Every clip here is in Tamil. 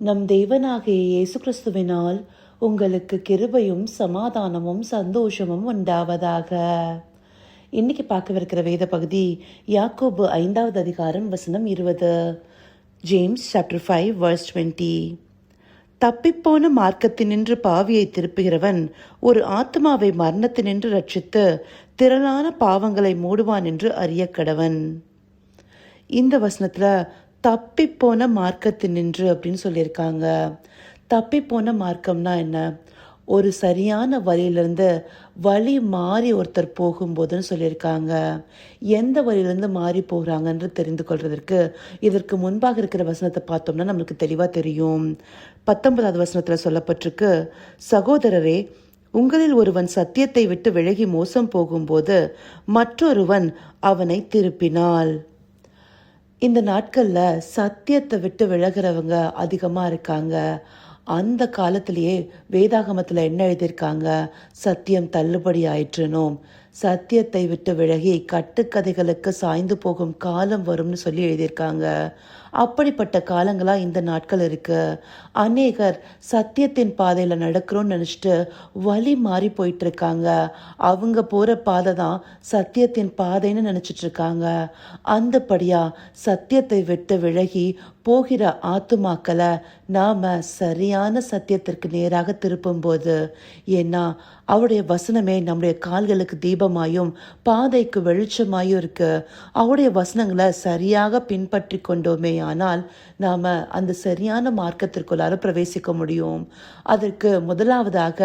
நம் தேவனாகிய இயேசு கிறிஸ்துவினால் உங்களுக்கு கிருபையும் சமாதானமும் சந்தோஷமும் உண்டாவதாக. இன்னைக்கு பார்க்கவிருக்கிற வேத பகுதி யாக்கோபு ஐந்தாவது அதிகாரம் வசனம் இருபது. James chapter five verse twenty தப்பிப்போன மார்க்கத்தினின்று பாவியை திருப்புகிறவன் ஒரு ஆத்மாவை மரணத்தினின்று ரட்சித்து திரளான பாவங்களை மூடுவான் என்று அறிய கடவன் இந்த வசனத்தில் தப்பிப்போன மார்க்கத்தினின்று அப்படின்னு சொல்லியிருக்காங்க. தப்பிப்போன மார்க்கம்னா என்ன? ஒரு சரியான வழியிலிருந்து வழி மாறி ஒருத்தர் போகும்போதுன்னு சொல்லியிருக்காங்க. எந்த வழியிலேருந்து மாறி போகிறாங்கன்று தெரிந்து கொள்வதற்கு இதற்கு முன்பாக இருக்கிற வசனத்தை பார்த்தோம்னா நம்மளுக்கு தெளிவாக தெரியும். பத்தொன்பதாவது வசனத்தில் சொல்லப்பட்டிருக்கு சகோதரரே உங்களில் ஒருவன் சத்தியத்தை விட்டு விலகி மோசம் போகும்போது மற்றொருவன் அவனை திருப்பினாள். இந்த நாட்கள்ல சத்தியத்தை விட்டு விலகிறவங்க அதிகமா இருக்காங்க. அந்த காலத்திலேயே வேதாகமத்துல என்ன எழுதியிருக்காங்க? சத்தியம் தள்ளுபடி ஆயிற்றுனும். சத்தியத்தை விட்டு விலகி கட்டுக்கதைகளுக்கு சாய்ந்து போகும் காலம் வரும்னு சொல்லி எழுதியிருக்காங்க. அப்படிப்பட்ட காலங்களா இந்த நாட்கள் இருக்கு. அநேகர் சத்தியத்தின் பாதையில் நடக்கிறோன்னு நினச்சிட்டு வழி மாறி போயிட்டு இருக்காங்க அவங்க போற பாதை தான் சத்தியத்தின் பாதைன்னு நினச்சிட்டு இருக்காங்க அந்தபடியா சத்தியத்தை விட்டு விலகி போகிற ஆத்துமாக்களை நாம சரியான சத்தியத்திற்கு நேராக திருப்பும்போது ஏன்னா அவருடைய வசனமே நம்முடைய கால்களுக்கு தீபமாயும் பாதைக்கு வெளிச்சமாயும் இருக்கு அவருடைய வசனங்களை சரியாக பின்பற்றி கொண்டோமே ஆனால் நாம் அந்த சரியான மார்க்கத்திற்குள்ளார பிரவேசிக்க முடியும். அதற்கு முதலாவதாக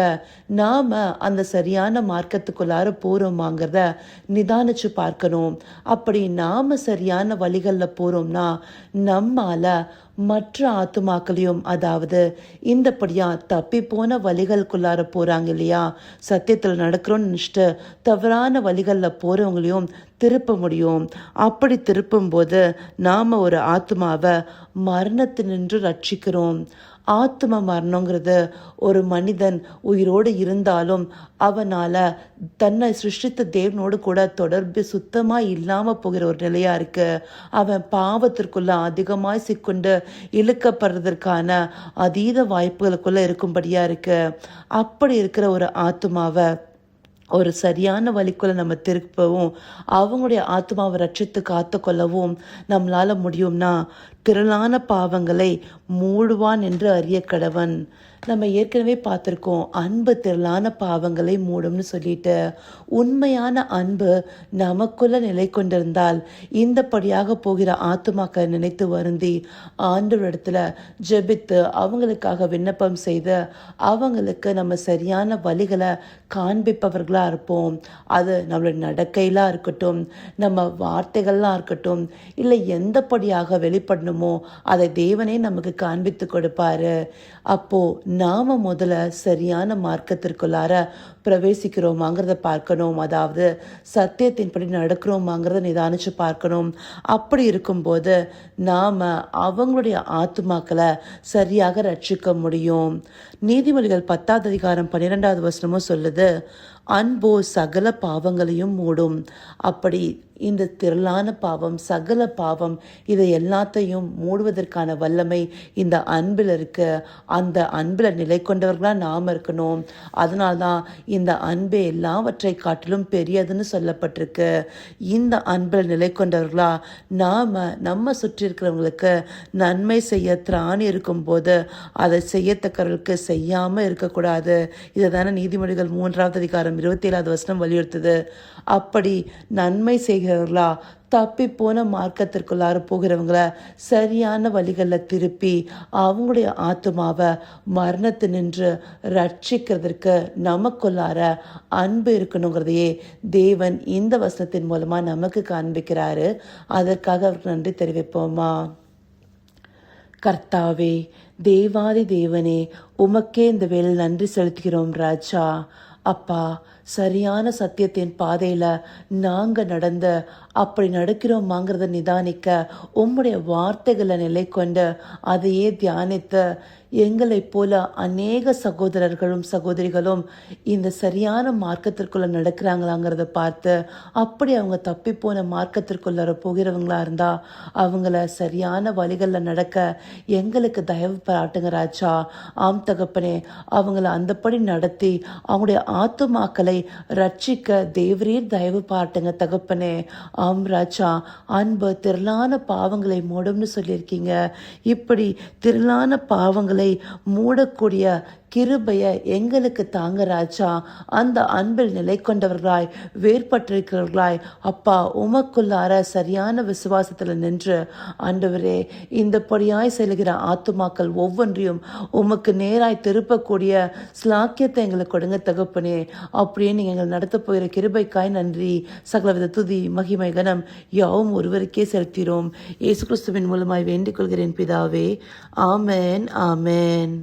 நாம அந்த சரியான மார்க்கத்துக்குள்ளார போகிறோமாங்கிறத நிதானிச்சு பார்க்கணும். அப்படி நாம சரியான வழிகளில் போகிறோம்னா நம்மால் மற்ற ஆத்துமாக்களையும் அதாவது இந்தப்படியா தப்பி போன வழிகளுக்குள்ளார போறாங்க இல்லையா? சத்தியத்தில் நடக்கிறோம்னு நினைச்சிட்டு தவறான வழிகளில் போறவங்களையும் திருப்ப முடியும். அப்படி திருப்பும்போது நாம் ஒரு ஆத்மாவை மரணத்தினின்று ரட்சிக்கிறோம். ஆத்ம மரணங்கிறது ஒரு மனிதன் உயிரோடு இருந்தாலும் அவனால் தன்னை சிருஷ்டித்த தேவனோடு கூட தொடர்பு சுத்தமாக இல்லாமல் போகிற ஒரு நிலையாக இருக்குது அவன் பாவத்திற்குள்ள அதிகமாக சிக்கொண்டு இழுக்கப்படுறதற்கான அதீத வாய்ப்புகளுக்குள்ளே இருக்கும்படியாக இருக்குது அப்படி இருக்கிற ஒரு ஆத்மாவை ஒரு சரியான வழிக்குள்ள நம்ம திருப்பவும் அவங்களுடைய ஆத்மாவை ரட்சித்து காத்து கொள்ளவும் நம்மளால முடியும்னா திரளான பாவங்களை மூடுவான் என்று அறிய கடவன். நம்ம ஏற்கனவே பார்த்துருக்கோம் அன்பு திரளான பாவங்களை மூடும்னு சொல்லிட்டு. உண்மையான அன்பு நமக்குள்ள நிலை கொண்டிருந்தால் இந்தபடியாக போகிற ஆத்துமாக்களை நினைத்து வருந்தி ஆண்டவரிடத்துல ஜெபித்து அவங்களுக்காக விண்ணப்பம் செய்து அவங்களுக்கு நம்ம சரியான வழிகளை காண்பிப்பவர்களாக இருப்போம். அது நம்மளுடைய நடக்கையிலாக இருக்கட்டும் நம்ம வார்த்தைகள்லாம் இருக்கட்டும் இல்லை எந்தபடியாக வெளிப்படணுமோ அதை தேவனே நமக்கு காண்பித்து கொடுப்பாரு. அப்போ நாம் முதல்ல சரியான மார்க்கத்திற்குள்ளார பிரவேசிக்கிறோமாங்கிறத பார்க்கணும். அதாவது சத்தியத்தின்படி நடக்கிறோமாங்கிறத நிதானிச்சு பார்க்கணும். அப்படி இருக்கும்போது நாம் அவங்களுடைய ஆத்துமாக்களை சரியாக ரட்சிக்க முடியும். நீதிமொழிகள் பத்தாவது அதிகாரம் பன்னிரெண்டாவது வசனமும் சொல்லுது அன்போ சகல பாவங்களையும் மூடும். அப்படி இந்த திரளான பாவம் சகல பாவம் இதை எல்லாத்தையும் மூடுவதற்கான வல்லமை இந்த அன்பில் இருக்க. அந்த அன்பில் நிலை கொண்டவர்களாக நாம் இருக்கணும். அதனால்தான் இந்த அன்பே எல்லாவற்றை காட்டிலும் பெரியதுன்னு சொல்லப்பட்டிருக்கு. இந்த அன்பில் நிலை கொண்டவர்களா நாம் நம்ம சுற்றி இருக்கிறவங்களுக்கு நன்மை செய்ய திராணி இருக்கும்போது அதை செய்யத்தக்கவர்களுக்கு செய்யாமல் இருக்கக்கூடாது. இதை தானே நீதிமொழிகள் மூன்றாவது அதிகாரம் இருபத்தி ஏழாவது வசனம் வலியுறுத்துது. அப்படி நன்மை செய்கிறவர்களா தப்பி போன மார்க்கத்திற்குள்ளார போகிறவங்கள சரியான வழிகளில் திருப்பி அவங்களுடைய ஆத்மாவை மரணத்து நின்று ரட்சிக்கிறதுக்கு நமக்குள்ளார அன்பு இருக்கணுங்கிறதையே தேவன் இந்த வசனத்தின் மூலமா நமக்கு காண்பிக்கிறாரு. அதற்காக அவருக்கு நன்றி தெரிவிப்போமா? கர்த்தாவே தேவாதி தேவனே உமக்கே இந்த வேலை நன்றி செலுத்துகிறோம் ராஜா. அப்பா சரியான சத்தியத்தின் பாதையில் நாங்கள் நடந்து அப்படி நடக்கிறோமாங்கிறத நிதானிக்க உம்முடைய வார்த்தைகளை நிலை கொண்டு அதையே தியானித்து எங்களைப் போல அநேக சகோதரர்களும் சகோதரிகளும் இந்த சரியான மார்க்கத்திற்குள்ளே நடக்கிறாங்களாங்கிறத பார்த்து அப்படி அவங்க தப்பி போன மார்க்கத்திற்குள்ள போகிறவங்களா இருந்தா அவங்கள சரியான வழிகளில் நடக்க எங்களுக்கு தயவு பாராட்டுங்க ராஜா. ஆம் தகப்பனே அவங்கள அந்தப்படி நடத்தி அவங்களுடைய ஆத்துமாக்களை ரட்சிக்க தேவரீர் தயவு பாட்டுங்க தகப்பனே. ஆம் ராஜா அன்பு திரளான பாவங்களை மூடும்னு சொல்லியிருக்கீங்க. இப்படி திரளான பாவங்களை மூடக்கூடிய கிருபைய எங்களுக்கு தாங்க ராஜா. அந்த அன்பில் நிலை கொண்டவர்களாய் வேறுபட்டிருக்கிறவர்களாய் அப்பா உமக்குள்ளார சரியான விசுவாசத்தில் நின்று. ஆண்டவரே இந்த படியாய் செல்கிற ஆத்துமாக்கள் ஒவ்வொன்றையும் உமக்கு நேராய் திருப்பக்கூடிய ஸ்லாக்கியத்தை எங்களுக்கு கொடுங்க தகப்பனே. அப்படியே நீங்கள் எங்கள் நடத்த போகிற கிருபைக்காய் நன்றி. சகலவித துதி மகிமை கனம் யாவும் ஒருவருக்கே செலுத்தினோம் இயேசு கிறிஸ்துவின் மூலமாய் வேண்டிக் கொள்கிறேன் பிதாவே. ஆமென் ஆமென்.